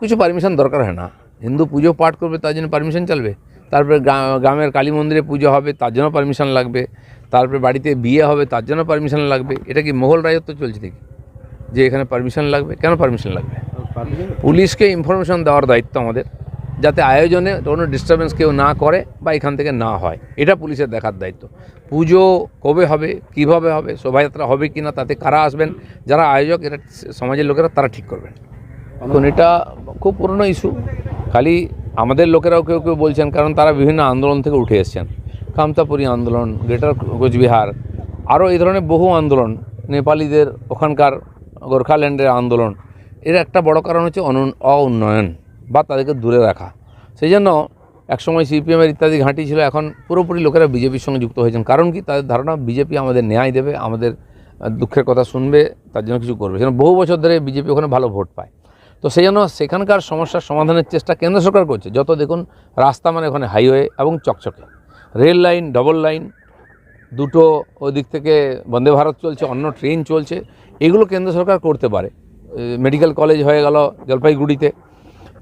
কিছু পারমিশন দরকার হয় না। হিন্দু পুজো পাঠ করবে, তার জন্য পারমিশন চলবে। তারপরে গ্রামের কালী মন্দিরে পুজো হবে, তার জন্য পারমিশন লাগবে। তারপরে বাড়িতে বিয়ে হবে, তার জন্য পারমিশন লাগবে। এটা কি মোগল রাজত্ব চলছে দেখি যে এখানে পারমিশন লাগবে, কেন পারমিশন লাগবে? পুলিশকে ইনফরমেশন দেওয়ার দায়িত্ব আমাদের, যাতে আয়োজনে কোনো ডিস্টারবেন্স কেউ না করে বা এখান থেকে না হয়। এটা পুলিশের দেখার দায়িত্ব। পুজো কবে হবে, কীভাবে হবে, শোভাযাত্রা হবে কি না তাতে কারা আসবেন, যারা আয়োজক এটা সমাজের লোকেরা, তারা ঠিক করবেন। এখন এটা খুব পুরনো ইস্যু খালি আমাদের লোকেরাও কেউ কেউ বলছেন, কারণ তারা বিভিন্ন আন্দোলন থেকে উঠে এসছেন। কামতাপুরী আন্দোলন, গ্রেটার কোচবিহার, আরও এই ধরনের বহু আন্দোলন, নেপালিদের ওখানকার গোর্খাল্যান্ডের আন্দোলন। এর একটা বড় কারণ হচ্ছে অনু অউন্নয়ন বা তাদেরকে দূরে রাখা। সেই জন্য একসময় সিপিএমের ইত্যাদি ঘাঁটি ছিল, এখন পুরোপুরি লোকেরা বিজেপির সঙ্গে যুক্ত হয়েছেন। কারণ কি? তাদের ধারণা, বিজেপি আমাদের ন্যায় দেবে, আমাদের দুঃখের কথা শুনবে, তার জন্য কিছু করবে। সেজন্য বহু বছর ধরে বিজেপি ওখানে ভালো ভোট পায়। তো সেই জন্য সেখানকার সমস্যার সমাধানের চেষ্টা কেন্দ্র সরকার করছে। যত দেখুন রাস্তা মানে ওখানে হাইওয়ে এবং চকচকে। রেল লাইন ডবল লাইন দুটো ওদিক থেকে বন্দে ভারত চলছে, অন্য ট্রেন চলছে। এগুলো কেন্দ্র সরকার করতে পারে। মেডিকেল কলেজ হয়ে গেল জলপাইগুড়িতে।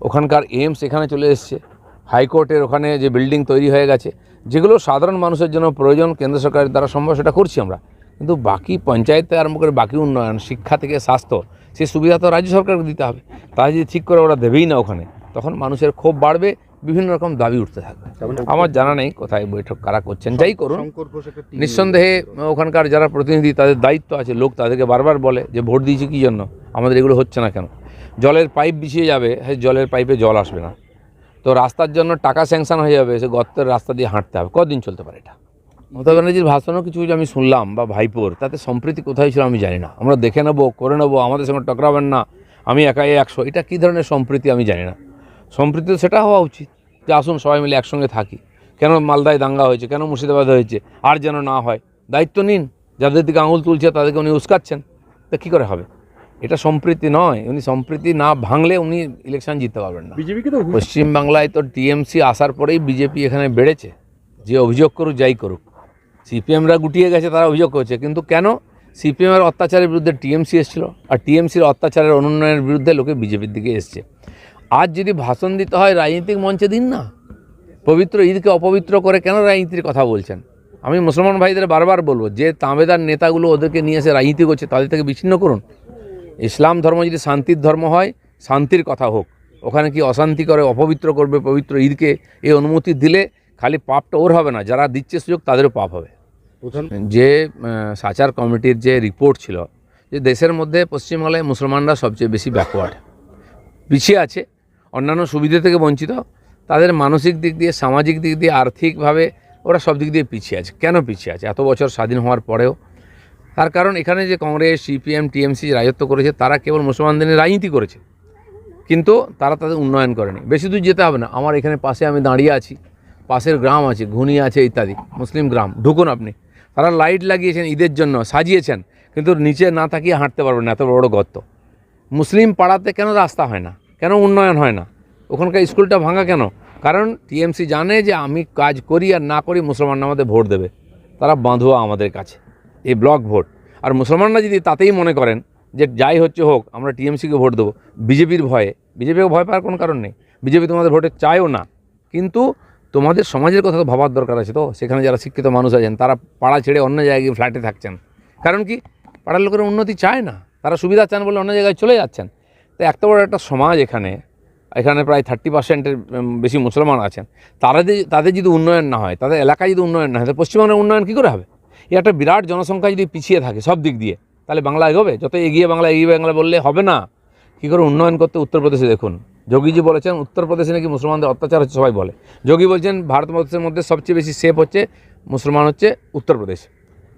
ওখানকার এইমস এখানে চলে এসছে। হাইকোর্টের ওখানে যে বিল্ডিং তৈরি হয়ে গেছে। যেগুলো সাধারণ মানুষের জন্য প্রয়োজন, কেন্দ্র সরকারের দ্বারা সম্ভব সেটা করছি আমরা। কিন্তু বাকি পঞ্চায়েতে আরম্ভ করে বাকি উন্নয়ন, শিক্ষা থেকে স্বাস্থ্য সেই সুবিধা তো রাজ্য সরকারকে দিতে হবে। তাই যদি ঠিক করে ওরা দেবেই না ওখানে তখন মানুষের ক্ষোভ বাড়বে বিভিন্ন রকম দাবি উঠতে থাকবে। আমার জানা নেই কোথায় বৈঠক কারা করছেন যাই করুন। নিঃসন্দেহে ওখানকার যারা প্রতিনিধি তাদের দায়িত্ব আছে লোক তাদেরকে বারবার বলে যে ভোট দিয়েছি কী জন্য? আমাদের এগুলো হচ্ছে না কেন? জলের পাইপ বিছিয়ে যাবে হ্যাঁ জলের পাইপে জল আসবে না। তো রাস্তার জন্য টাকা স্যাংশন হয়ে যাবে সে গর্তের রাস্তা দিয়ে হাঁটতে হবে। কদিন চলতে পারে এটা? মমতা ব্যানার্জির ভাষণও কিছু কিছু আমি শুনলাম বা ভাইপোর তাতে সম্প্রীতি কোথায় ছিল আমি জানি না। আমরা দেখে নেব করে নেব আমাদের সঙ্গে টকরাবেন না আমি একাই একশো এটা কী ধরনের সম্প্রীতি আমি জানি না। সম্প্রীতি তো সেটা হওয়া উচিত যে আসুন সবাই মিলে একসঙ্গে থাকি। কেন মালদায় দাঙ্গা হয়েছে কেন মুর্শিদাবাদ হয়েছে আর যেন না হয়। দায়িত্ব নিন যাদের দিকে আঙুল তুলছে তাদেরকে উনি উস্কাচ্ছেন তা কী করে হবে? এটা সম্প্রীতি নয় উনি সম্প্রীতি না ভাঙলে উনি ইলেকশন জিততে পারবেন না। বিজেপিকে তো পশ্চিমবাংলায় তো টিএমসি আসার পরেই বিজেপি এখানে বেড়েছে যে অভিযোগ করুক যাই করুক। সিপিএমরা গুটিয়ে গেছে, তারা অভিযোগ করছে। কিন্তু কেন? সিপিএমের অত্যাচারের বিরুদ্ধে টিএমসি এসেছিল, আর টিএমসির অত্যাচারের অনুন্নয়নের বিরুদ্ধে লোকে বিজেপির দিকে এসছে। আজ যদি ভাষণ দিতে হয়, রাজনৈতিক মঞ্চে দিন না। পবিত্র ঈদকে অপবিত্র করে কেন রাজনীতির কথা বলছেন? আমি মুসলমান ভাইদের বারবার বলব, যে তাঁবেদার নেতাগুলো ওদেরকে নিয়ে এসে রাজনীতি করছে, তাদের থেকে বিচ্ছিন্ন করুন। ইসলাম ধর্ম যদি শান্তির ধর্ম হয়, শান্তির কথা হোক। ওখানে কি অশান্তি করে, অপবিত্র করবে পবিত্র ঈদকে? এই অনুমতি দিলে খালি পাপটা ওর হবে না, যারা দিচ্ছে সুযোগ তাদেরও পাপ হবে। যে সাচার কমিটির যে রিপোর্ট ছিল, যে দেশের মধ্যে পশ্চিমবাংলায় মুসলমানরা সবচেয়ে বেশি ব্যাকওয়ার্ড পিছিয়ে আছে, অন্যান্য সুবিধা থেকে বঞ্চিত, তাদের মানসিক দিক দিয়ে, সামাজিক দিক দিয়ে, আর্থিকভাবে ওরা সব দিক দিয়ে পিছিয়ে আছে। কেন পিছিয়ে আছে? এত বছর স্বাধীন হওয়ার পরেও। তার কারণ এখানে যে কংগ্রেস, সিপিএম, টিএমসি রাজত্ব করেছে, তারা কেবল মুসলমানদের রাজনীতি করেছে। কিন্তু তারা তাদের উন্নয়ন করেনি। বেশি দূর যেতে হবে না। আমার এখানে পাশে আমি দাঁড়িয়ে আছি। পাশের গ্রাম আছে, ঘুনি আছে, ইত্যাদি। মুসলিম গ্রাম। ঢুকুন আপনি। তারা লাইট লাগিয়েছেন ঈদের জন্য, সাজিয়েছেন, কিন্তু নিচে না তাকিয়ে হাঁটতে পারবেন না, এত বড় বড় গর্ত। মুসলিম পাড়াতে কেন রাস্তা হয় না? কেন উন্নয়ন হয় না? ওখানকার স্কুলটা ভাঙা কেন? কারণ টিএমসি জানে যে আমি কাজ করি আর না করি মুসলমানরা আমাদের ভোট দেবে। তারা বাঁধুয়া আমাদের কাছে, এই ব্লক ভোট। আর মুসলমানরা যদি তাতেই মনে করেন যে যাই হচ্ছে হোক, আমরা টিএমসিকে ভোট দেবো, বিজেপির ভয়ে। বিজেপিকে ভয় পাওয়ার কোনো কারণ নেই। বিজেপি তোমাদের ভোটে চায়ও না। কিন্তু তোমাদের সমাজের কথা তো ভাবার দরকার আছে তো। সেখানে যারা শিক্ষিত মানুষ আছেন, তারা পাড়া ছেড়ে অন্য জায়গায় গিয়ে ফ্ল্যাটে থাকছেন। কারণ কি? পাড়ার লোকের উন্নতি চায় না। তারা সুবিধা চান বলে অন্য জায়গায় চলে যাচ্ছেন। তো এত বড় একটা সমাজ এখানে এখানে প্রায় থার্টি পার্সেন্টের বেশি মুসলমান আছেন। তাদের তাদের যদি উন্নয়ন না হয়, তাদের এলাকায় যদি উন্নয়ন না হয়, তাহলে পশ্চিমবঙ্গের উন্নয়ন কী করে হবে? এই একটা বিরাট জনসংখ্যা যদি পিছিয়ে থাকে সব দিক দিয়ে, তাহলে বাংলা এগোবে যত এগিয়ে বাংলা এগিয়ে বাংলা বললে হবে না। কী করে উন্নয়ন করতে উত্তরপ্রদেশে দেখুন। যোগীজি বলেছেন, উত্তরপ্রদেশে নাকি মুসলমানদের অত্যাচার হচ্ছে, সবাই বলে। যোগী বলছেন ভারতবর্ষের মধ্যে সবচেয়ে বেশি সেফ হচ্ছে মুসলমান হচ্ছে উত্তরপ্রদেশ।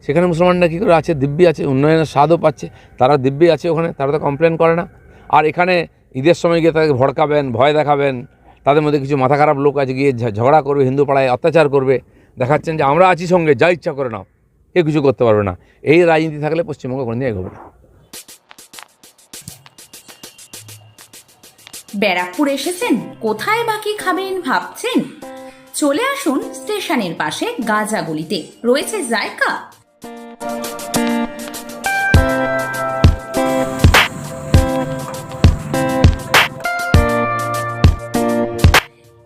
সেখানে মুসলমানরা কী করে আছে? দিব্যি আছে, উন্নয়নের স্বাদও পাচ্ছে। তারা দিব্যি আছে ওখানে, তারা তো কমপ্লেন করে না। আর এখানে ঈদের সময় গিয়ে তাদেরকে ভড়কাবেন, ভয় দেখাবেন, তাদের মধ্যে কিছু মাথা খারাপ লোক আছে, গিয়ে ঝগড়া করবে, হিন্দু পাড়ায় অত্যাচার করবে। দেখাচ্ছেন যে, আমরা আছি সঙ্গে যা ইচ্ছা করে নাও এ কিছু করতে পারবে না। এই রাজনীতি থাকলে পশ্চিমবঙ্গ কোনোদিন এগোবে না। ব্যারাকপুর এসেছেন? কোথায় বাকি খাবেন ভাবছেন? চলে আসুন স্টেশনের পাশে গাজাগুলিতে রয়েছে জায়গা?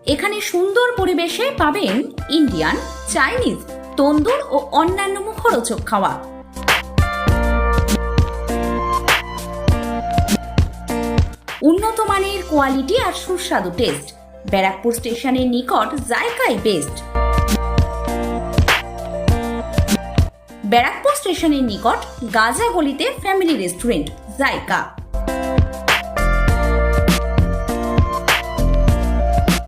এখানে সুন্দর পরিবেশে পাবেন ইন্ডিয়ান, চাইনিজ, তন্দুর ও অন্যান্য মুখরোচক খাওয়া। উন্নত মানের কোয়ালিটি আর সুস্বাদু টেস্ট। ব্যারাকপুর স্টেশনের নিকট জায়কাই বেস্ট। ব্যারাকপুর স্টেশনের নিকট গাজা গলিতে ফ্যামিলি রেস্টুরেন্ট জায়কা